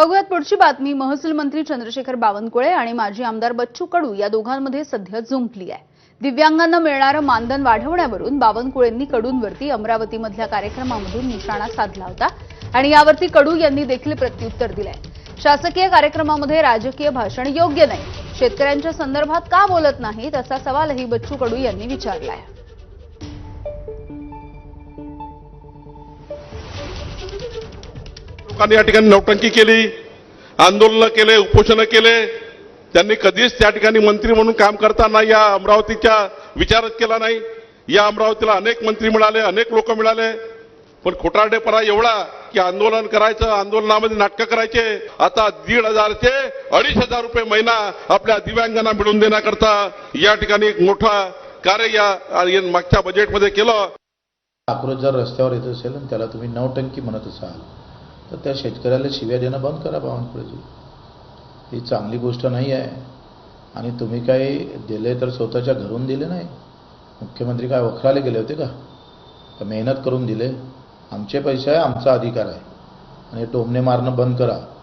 बघूयात पुढची बातमी. महसूल मंत्री चंद्रशेखर बावनकुळे आणि माजी आमदार बच्चू कडू या दोघांमध्ये सध्या जुंपली आहे. दिव्यांगांना मिळणारं मानधन वाढवण्यावरून बावनकुळेंनी कडूंवरती अमरावतीमधल्या कार्यक्रमामधून निशाणा साधला होता आणि यावरती कडू यांनी देखील प्रत्युत्तर दिलंय. शासकीय कार्यक्रमामध्ये राजकीय भाषण योग्य नाही. शेतकऱ्यांच्या संदर्भात का बोलत नाहीत असा सवालही बच्चू कडू यांनी विचारलाय. लोकांनी या ठिकाणी नौटंकी केली आंदोलनं केले उपोषणं केले. त्यांनी कधीच त्या ठिकाणी मंत्री म्हणून काम करताना या अमरावतीच्या विचारच केला नाही. या अमरावतीला अनेक मंत्री मिळाले अनेक लोक मिळाले. पण खोटारडेपणा एवढा की आंदोलन करायचं आंदोलनामध्ये नाटकं करायचे आता दीड हजारचे अडीच हजार रुपये महिना आपल्या दिव्यांगांना मिळवून देण्याकरता या ठिकाणी एक मोठा कार्य या मागच्या बजेटमध्ये केलं. आक्रोश जर रस्त्यावर येत असेल त्याला तुम्ही नवटंकी म्हणत असाल. तर त्या शेतकऱ्याला शिव्या देणं बंद करा बावनकुळेजी ही चांगली गोष्ट नाही आहे. आणि तुम्ही काही दिले तर स्वतःच्या घरून दिले नाही. मुख्यमंत्री काय वखराले गेले होते का? का मेहनत करून दिले. आमचे पैसे आहे आमचा अधिकार आहे. आणि टोमणे मारणं बंद करा.